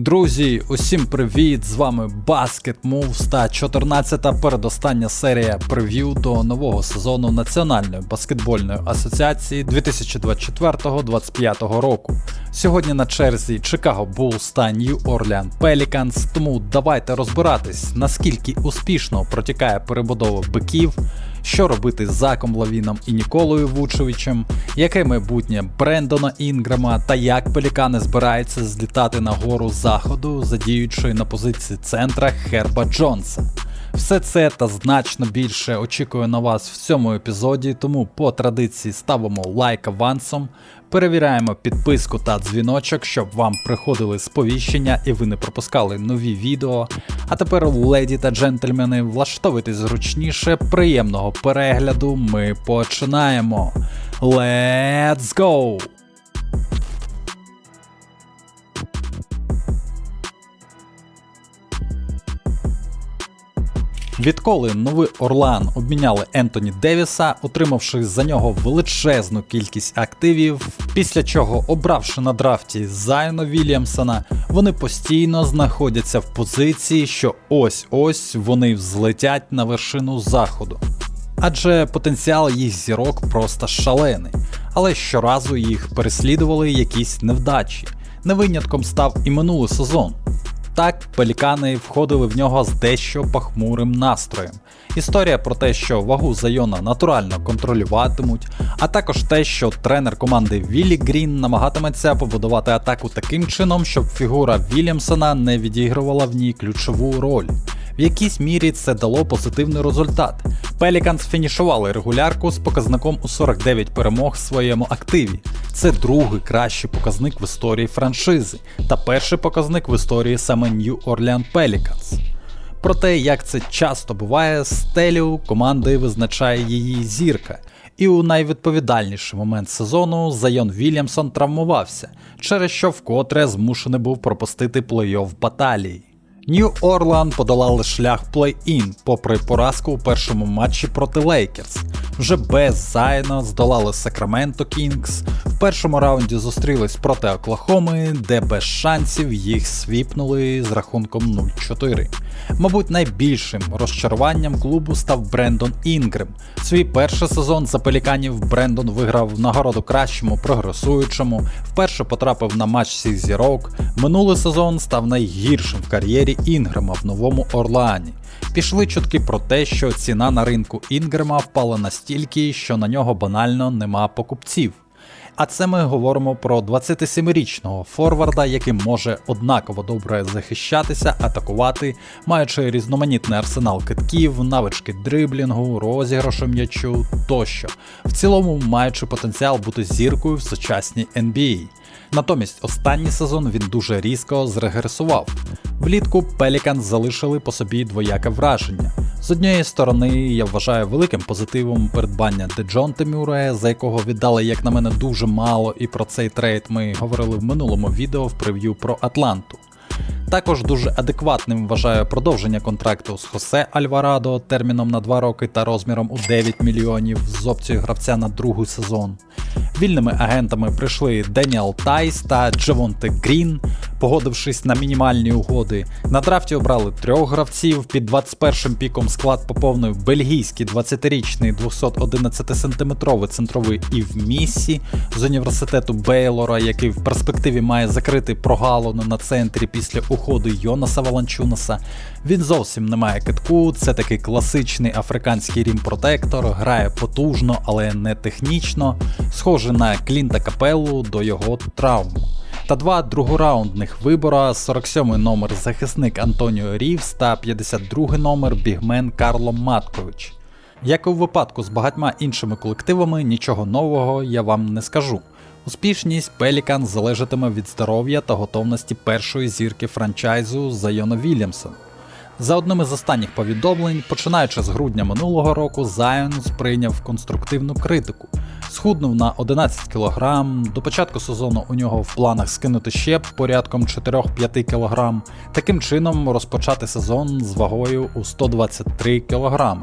Друзі, усім привіт! З вами Basket Moves та 14-та передостання серія прев'ю до нового сезону Національної баскетбольної асоціації 2024-2025 року. Сьогодні на черзі Chicago Bulls та New Orleans Pelicans, тому давайте розбиратись, наскільки успішно протікає перебудова биків, що робити з Заком Лавіном і Ніколою Вучевичем, яке майбутнє Брендона Інграма та як пелікани збираються злітати на гору заходу, задіючи на позиції центра Херба Джонса. Все це та значно більше очікує на вас в цьому епізоді, тому по традиції ставимо лайк авансом, перевіряємо підписку та дзвіночок, щоб вам приходили сповіщення і ви не пропускали нові відео. А тепер, леді та джентльмени, влаштовуйтесь зручніше, приємного перегляду. Ми починаємо. Let's go! Відколи новий Орлан обміняли Ентоні Девіса, отримавши за нього величезну кількість активів, після чого, обравши на драфті Зайона Вільямсона, вони постійно знаходяться в позиції, що ось-ось вони взлетять на вершину заходу. Адже потенціал їх зірок просто шалений, але щоразу їх переслідували якісь невдачі. Не винятком став і минулий сезон. Так, пелікани входили в нього з дещо похмурим настроєм. Історія про те, що вагу Зайона натурально контролюватимуть, а також те, що тренер команди Віллі Грін намагатиметься побудувати атаку таким чином, щоб фігура Вільямсона не відігрувала в ній ключову роль. В якійсь мірі це дало позитивний результат. Пеліканс фінішували регулярку з показником у 49 перемог в своєму активі. Це другий кращий показник в історії франшизи та перший показник в історії саме New Orleans Pelicans. Про те, як це часто буває, стелю команди визначає її зірка. І у найвідповідальніший момент сезону Зайон Вільямсон травмувався, через що вкотре змушений був пропустити плей-офф баталії. Нью Орлан подолали шлях плей-ін, попри поразку у першому матчі проти Лейкерс. Вже без Зайна здолали Сакраменто Кінгс. В першому раунді зустрілись проти Оклахоми, де без шансів їх свіпнули з рахунком 0-4. Мабуть, найбільшим розчаруванням клубу став Брендон Інгрем. Свій перший сезон за пеліканів Брендон виграв нагороду кращому прогресуючому, вперше потрапив на матч всіх зірок. Минулий сезон став найгіршим в кар'єрі Інгрема в новому Орлеані. Пішли чутки про те, що ціна на ринку Інгрема впала настільки, що на нього банально нема покупців. А це ми говоримо про 27-річного форварда, який може однаково добре захищатися, атакувати, маючи різноманітний арсенал китків, навички дриблінгу, розіграшу м'ячу тощо, в цілому маючи потенціал бути зіркою в сучасній NBA. Натомість останній сезон він дуже різко зрегресував. Влітку Пелікан залишили по собі двояке враження. З однієї сторони, я вважаю великим позитивом придбання Деджонте Мюре, за якого віддали, як на мене, дуже мало, і про цей трейд ми говорили в минулому відео в прев'ю про Атланту. Також дуже адекватним вважаю продовження контракту з Хосе Альварадо терміном на 2 роки та розміром у 9 мільйонів з опцією гравця на другий сезон. Вільними агентами прийшли Деніел Тайс та Джевонте Грін, погодившись на мінімальні угоди. На драфті обрали трьох гравців. Під 21-м піком склад поповнив бельгійський 20-річний 211-сантиметровий центровий Ів Міссі з університету Бейлора, який в перспективі має закрити прогалину на центрі після уходу Йонаса Валанчунаса. Він зовсім не має китку, це такий класичний африканський рім-протектор, грає потужно, але не технічно, схожий на Клінта Капеллу до його травм. Та два другораундних вибора: 47-й номер захисник Антоніо Рівс та 52-й номер бігмен Карло Маткович. Як і у випадку з багатьма іншими колективами, нічого нового я вам не скажу. Успішність Пелікан залежатиме від здоров'я та готовності першої зірки франчайзу Зайона Вільямсона. За одним із останніх повідомлень, починаючи з грудня минулого року, Зайон сприйняв конструктивну критику, схуднув на 11 кг, до початку сезону у нього в планах скинути ще порядком 4-5 кг, таким чином розпочати сезон з вагою у 123 кг.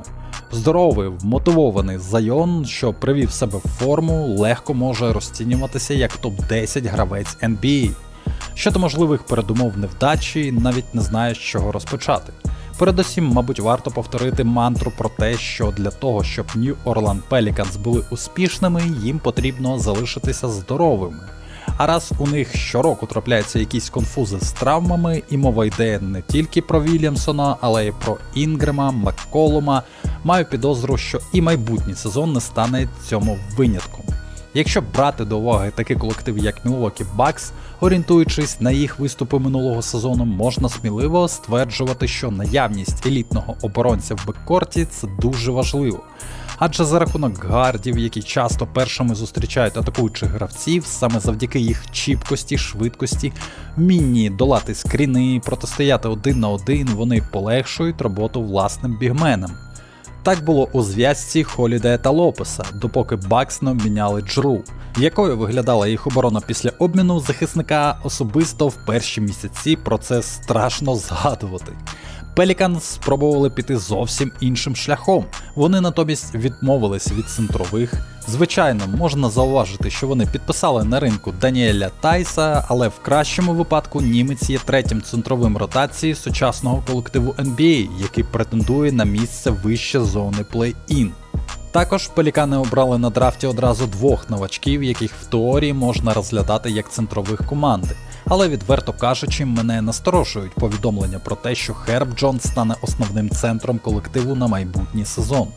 Здоровий, вмотивований Зайон, що привів себе в форму, легко може розцінюватися як топ-10 гравець NBA. Щодо можливих передумов невдачі, навіть не знаю, з чого розпочати. Передусім, мабуть, варто повторити мантру про те, що для того, щоб New Orleans Pelicans були успішними, їм потрібно залишитися здоровими. А раз у них щороку трапляються якісь конфузи з травмами, і мова йде не тільки про Вільямсона, але й про Інгрема, Макколума, маю підозру, що і майбутній сезон не стане цьому винятком. Якщо брати до уваги такі колективи, як Milwaukee Bucks, орієнтуючись на їх виступи минулого сезону, можна сміливо стверджувати, що наявність елітного оборонця в беккорті це дуже важливо. Адже за рахунок гардів, які часто першими зустрічають атакуючих гравців, саме завдяки їх чіпкості, швидкості, вмінні долати скріни, протистояти один на один, вони полегшують роботу власним бігменам. Так було у зв'язці Холідея та Лопеса, допоки Бакс не обміняли Джру. Якою виглядала їх оборона після обміну захисника особисто в перші місяці про це страшно згадувати. Пелікан спробували піти зовсім іншим шляхом. Вони натомість відмовились від центрових. Звичайно, можна зауважити, що вони підписали на ринку Даніеля Тайса, але в кращому випадку німець є третім центровим ротації сучасного колективу NBA, який претендує на місце вище зони плей-ін. Також пелікани обрали на драфті одразу двох новачків, яких в теорії можна розглядати як центрових команди. Але відверто кажучи, мене насторожують повідомлення про те, що Херб Джон стане основним центром колективу на майбутній сезон.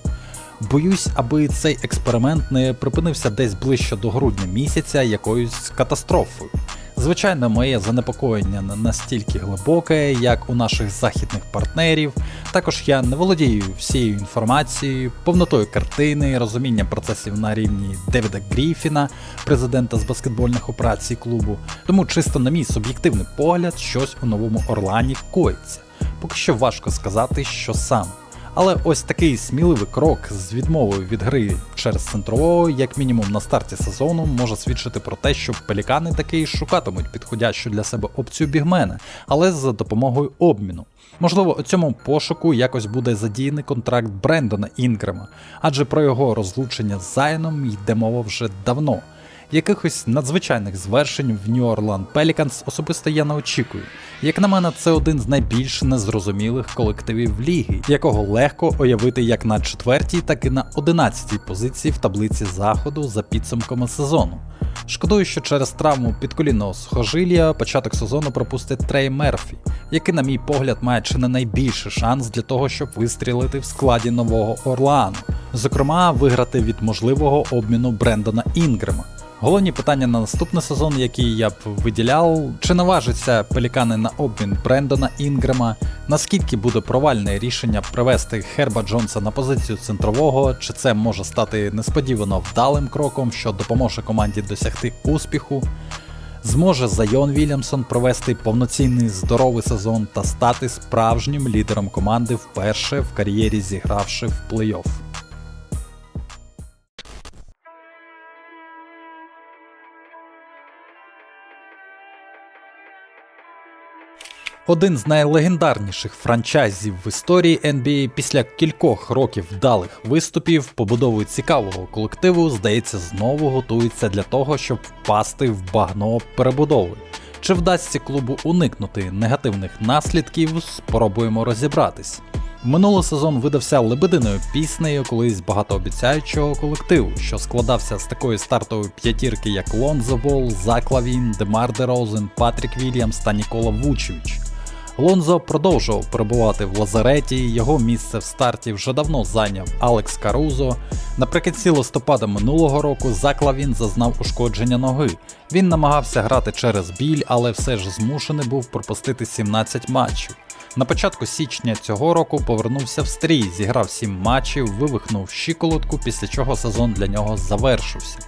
Боюсь, аби цей експеримент не припинився десь ближче до грудня місяця якоюсь катастрофою. Звичайно, моє занепокоєння не настільки глибоке, як у наших західних партнерів. Також я не володію всією інформацією, повнотою картини, розумінням процесів на рівні Девіда Гріфіна, президента з баскетбольних операцій клубу. Тому чисто на мій суб'єктивний погляд, щось у новому Орлані коїться. Поки що важко сказати, що саме. Але ось такий сміливий крок з відмовою від гри через центрового, як мінімум на старті сезону, може свідчити про те, що пелікани таки шукатимуть підходящу для себе опцію бігмена, але за допомогою обміну. Можливо, у цьому пошуку якось буде задіяний контракт Брендона Інгрема, адже про його розлучення з Зайном йде мова вже давно. Якихось надзвичайних звершень в New Orleans Pelicans особисто я не очікую. Як на мене, це один з найбільш незрозумілих колективів ліги, якого легко уявити як на четвертій, так і на одинадцятій позиції в таблиці заходу за підсумками сезону. Шкодую, що через травму підколінного сухожилля початок сезону пропустить Трей Мерфі, який, на мій погляд, має чи не найбільший шанс для того, щоб вистрілити в складі нового Орлеану, зокрема виграти від можливого обміну Брендона Інгрема. Головні питання на наступний сезон, які я б виділяв, чи наважиться пелікани на обмін Брендона Інгрема, наскільки буде провальне рішення привести Херба Джонса на позицію центрового, чи це може стати несподівано вдалим кроком, що допоможе команді досягти успіху. Зможе Зайон Вільямсон провести повноцінний здоровий сезон та стати справжнім лідером команди вперше в кар'єрі зігравши в плей-офф. Один з найлегендарніших франчайзів в історії NBA після кількох років вдалих виступів, побудовою цікавого колективу, здається, знову готується для того, щоб впасти в багно перебудови. Чи вдасться клубу уникнути негативних наслідків, спробуємо розібратись. Минулий сезон видався лебединою піснею колись багатообіцяючого колективу, що складався з такої стартової п'ятірки, як Лонзо Бол, Зак Лавін, Демар Дерозен, Патрік Вільямс та Нікола Вучевич. Лонзо продовжував перебувати в лазареті, його місце в старті вже давно зайняв Алекс Карузо. Наприкінці листопада минулого року Зак Лавін зазнав ушкодження ноги. Він намагався грати через біль, але все ж змушений був пропустити 17 матчів. На початку січня цього року повернувся в стрій, зіграв 7 матчів, вивихнув щиколотку, після чого сезон для нього завершився.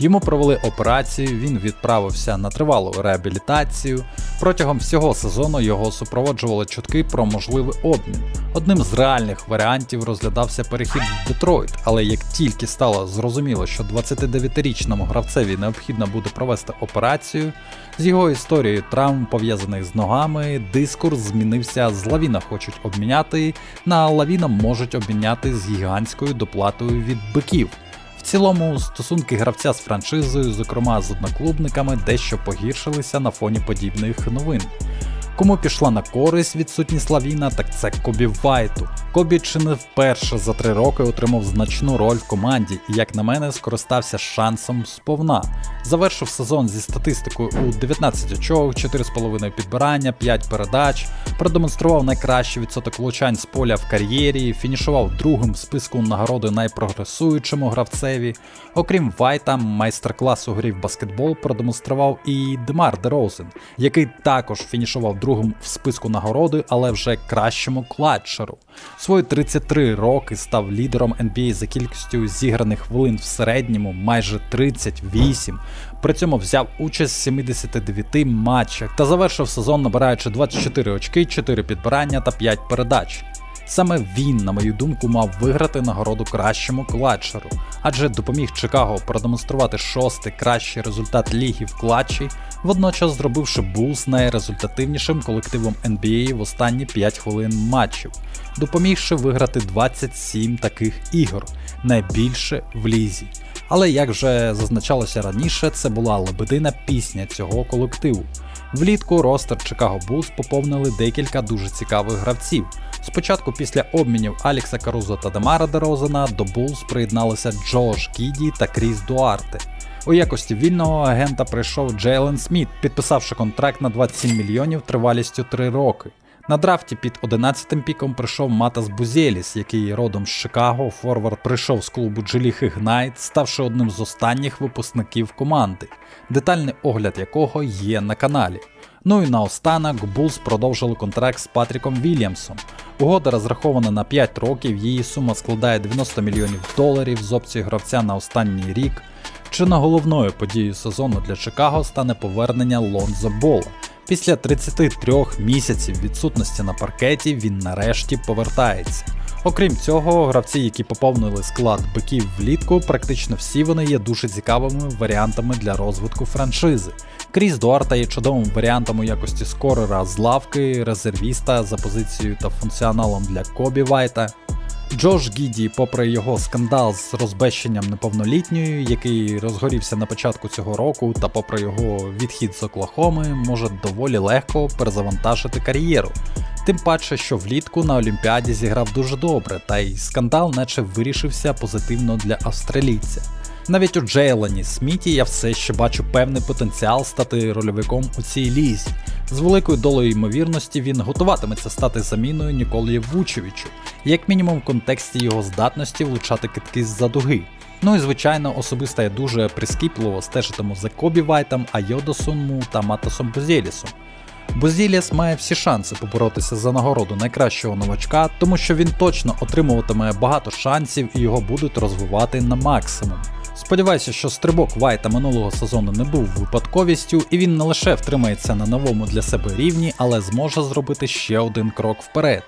Йому провели операцію, він відправився на тривалу реабілітацію. Протягом всього сезону його супроводжували чутки про можливий обмін. Одним з реальних варіантів розглядався перехід в Детройт, але як тільки стало зрозуміло, що 29-річному гравцеві необхідно буде провести операцію, з його історією травм пов'язаних з ногами, дискурс змінився з лавіна хочуть обміняти, на лавіна можуть обміняти з гігантською доплатою від биків. Цілому, стосунки гравця з франшизою, зокрема з одноклубниками, дещо погіршилися на фоні подібних новин. Кому пішла на користь відсутність Лавіна, так це Кобі Вайту. Кобі чи не вперше за три роки отримав значну роль в команді і, як на мене, скористався шансом сповна. Завершив сезон зі статистикою у 19 очок, 4,5 підбирання, 5 передач, продемонстрував найкращий відсоток влучань з поля в кар'єрі, фінішував другим в списку нагороди найпрогресуючому гравцеві. Окрім Вайта, майстер-клас у грі в баскетбол продемонстрував і Демар Дерозен, який також фінішував другим в списку нагороди, але вже кращому клатчеру, Свої 33 роки став лідером NBA за кількістю зіграних хвилин в середньому майже 38. При цьому взяв участь в 79 матчах та завершив сезон, набираючи 24 очки, 4 підбирання та 5 передач. Саме він, на мою думку, мав виграти нагороду кращому кладчеру, адже допоміг Чикаго продемонструвати шостий кращий результат ліги в клатчі, водночас зробивши Булс найрезультативнішим колективом NBA в останні 5 хвилин матчів, допомігши виграти 27 таких ігор, найбільше в лізі. Але як вже зазначалося раніше, це була лебедина пісня цього колективу. Влітку ростер Чикаго Булс поповнили декілька дуже цікавих гравців. Спочатку після обмінів Алікса Карузо та Демара Дерозена до Булс приєдналися Джош Кіді та Кріс Дуарте. У якості вільного агента прийшов Джейлен Сміт, підписавши контракт на 27 мільйонів тривалістю 3 роки. На драфті під 11-м піком прийшов Матас Бузєліс, який родом з Чикаго, форвард прийшов з клубу Джиліх Ігнайт, ставши одним з останніх випускників команди, детальний огляд якого є на каналі. Ну і наостанок Булс продовжили контракт з Патріком Вільямсом. Угода розрахована на 5 років, її сума складає 90 мільйонів доларів з опцією гравця на останній рік. Чи на головною подією сезону для Чикаго стане повернення Лонзо Бола. Після 33 місяців відсутності на паркеті він нарешті повертається. Окрім цього, гравці, які поповнили склад биків влітку, практично всі вони є дуже цікавими варіантами для розвитку франшизи. Кріс Дуарта є чудовим варіантом у якості скорера з лавки, резервіста за позицією та функціоналом для Кобі Вайта. Джош Гіді, попри його скандал з розбещенням неповнолітньої, який розгорівся на початку цього року, та попри його відхід з Оклахоми, може доволі легко перезавантажити кар'єру. Тим паче, що влітку на Олімпіаді зіграв дуже добре, та й скандал наче вирішився позитивно для австралійця. Навіть у Джейлені Сміті я все ще бачу певний потенціал стати рольовиком у цій лізі. З великою долею ймовірності він готуватиметься стати заміною Ніколі Вучевичу, як мінімум в контексті його здатності влучати китки з-за дуги. Ну і звичайно, особисто я дуже прискіпливо стежитиму за Кобі Вайтом, Айодосунму та Матасом Бузєлісом. Бузіліс має всі шанси поборотися за нагороду найкращого новачка, тому що він точно отримуватиме багато шансів і його будуть розвивати на максимум. Сподіваюся, що стрибок Вайта минулого сезону не був випадковістю, і він не лише втримається на новому для себе рівні, але зможе зробити ще один крок вперед.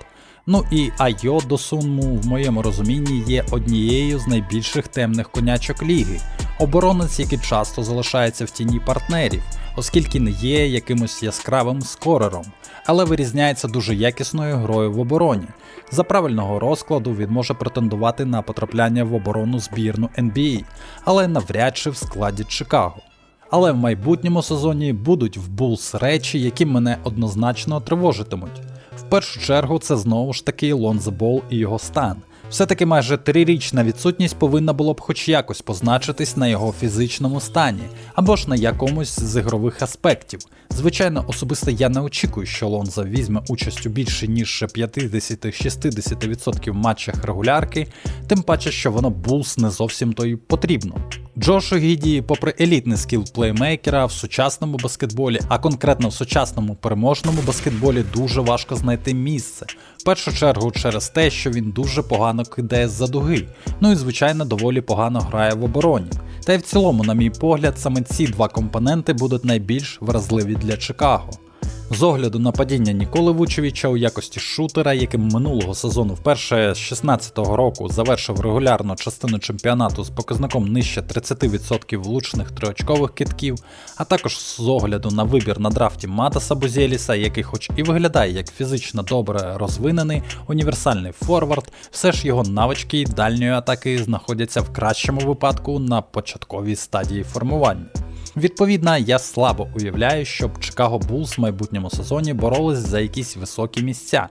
Ну і Айо до Сунму в моєму розумінні є однією з найбільших темних конячок ліги, оборонець, який часто залишається в тіні партнерів, оскільки не є якимось яскравим скорером, але вирізняється дуже якісною грою в обороні. За правильного розкладу він може претендувати на потрапляння в оборону збірну NBA, але навряд чи в складі Чикаго. Але в майбутньому сезоні будуть в Булс речі, які мене однозначно тривожитимуть. В першу чергу це знову ж таки Лонзобол і його стан. Все-таки майже трирічна відсутність повинна було б хоч якось позначитись на його фізичному стані або ж на якомусь з ігрових аспектів. Звичайно, особисто я не очікую, що Лонза візьме участь у більше ніж 50-60% матчах регулярки, тим паче, що воно Булс не зовсім то й потрібно. Джошу Гіді, попри елітний скіл плеймейкера в сучасному баскетболі, а конкретно в сучасному переможному баскетболі дуже важко знайти місце. В першу чергу через те, що він дуже погано кидає з-за дуги, ну і звичайно доволі погано грає в обороні. Та й в цілому, на мій погляд, саме ці два компоненти будуть найбільш вразливі для Чикаго. З огляду на падіння Ніколи Вучевича у якості шутера, яким минулого сезону вперше з 16-го року завершив регулярну частину чемпіонату з показником нижче 30% влучних триочкових китків, а також з огляду на вибір на драфті Матаса Бузєліса, який хоч і виглядає як фізично добре розвинений універсальний форвард, все ж його навички дальньої атаки знаходяться в кращому випадку на початковій стадії формування. Відповідно, я слабо уявляю, щоб Чикаго Булс в майбутньому сезоні боролись за якісь високі місця,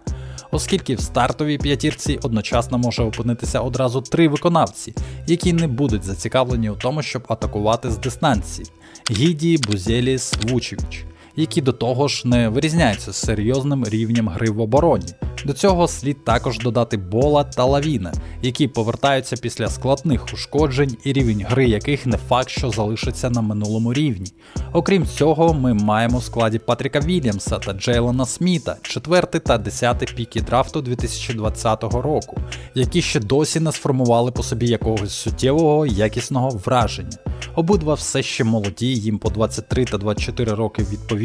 оскільки в стартовій п'ятірці одночасно може опинитися одразу три виконавці, які не будуть зацікавлені у тому, щоб атакувати з дистанції: Гіді, Бузеліс, Вучевич, які до того ж не вирізняються серйозним рівнем гри в обороні. До цього слід також додати Бола та Лавіна, які повертаються після складних ушкоджень і рівень гри яких не факт, що залишиться на минулому рівні. Окрім цього, ми маємо в складі Патріка Вільямса та Джейлона Сміта, 4 та 10 піки драфту 2020 року, які ще досі не сформували по собі якогось суттєвого якісного враження. Обидва все ще молоді, їм по 23 та 24 роки відповідно,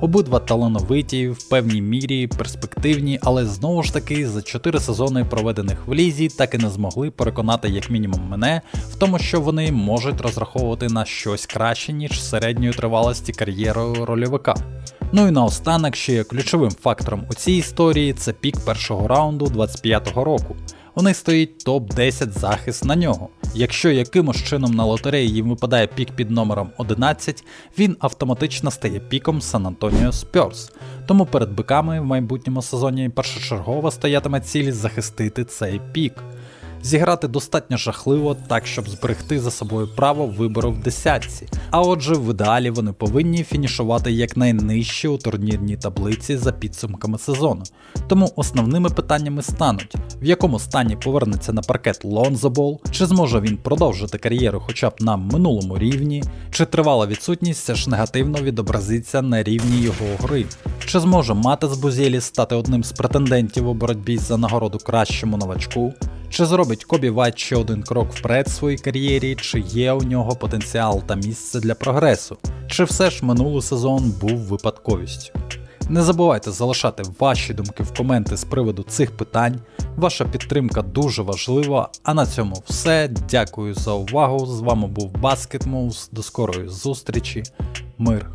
обидва талановиті, в певній мірі перспективні, але знову ж таки за 4 сезони проведених в лізі так і не змогли переконати як мінімум мене в тому, що вони можуть розраховувати на щось краще, ніж середньої тривалості кар'єри рольовика. Ну і наостанок, ще ключовим фактором у цій історії це пік першого раунду 25-го року. У них стоїть топ-10 захист на нього. Якщо якимось чином на лотереї їм випадає пік під номером 11, він автоматично стає піком Сан Антоніо Спьорс. Тому перед биками в майбутньому сезоні першочергово стоятиме ціль захистити цей пік. Зіграти достатньо жахливо, так щоб зберегти за собою право вибору в десятці. А отже, в ідеалі вони повинні фінішувати якнайнижче у турнірній таблиці за підсумками сезону. Тому основними питаннями стануть: в якому стані повернеться на паркет Лонзо Бол, чи зможе він продовжити кар'єру хоча б на минулому рівні, чи тривала відсутність все ж негативно відобразиться на рівні його гри, чи зможе Матес Бузєлі стати одним з претендентів у боротьбі за нагороду кращому новачку. Чи зробить Кобі Вайт ще один крок вперед в своїй кар'єрі, чи є у нього потенціал та місце для прогресу, чи все ж минулий сезон був випадковістю? Не забувайте залишати ваші думки в коменти з приводу цих питань. Ваша підтримка дуже важлива. А на цьому все. Дякую за увагу. З вами був Basket Moves. До скорої зустрічі. Мир.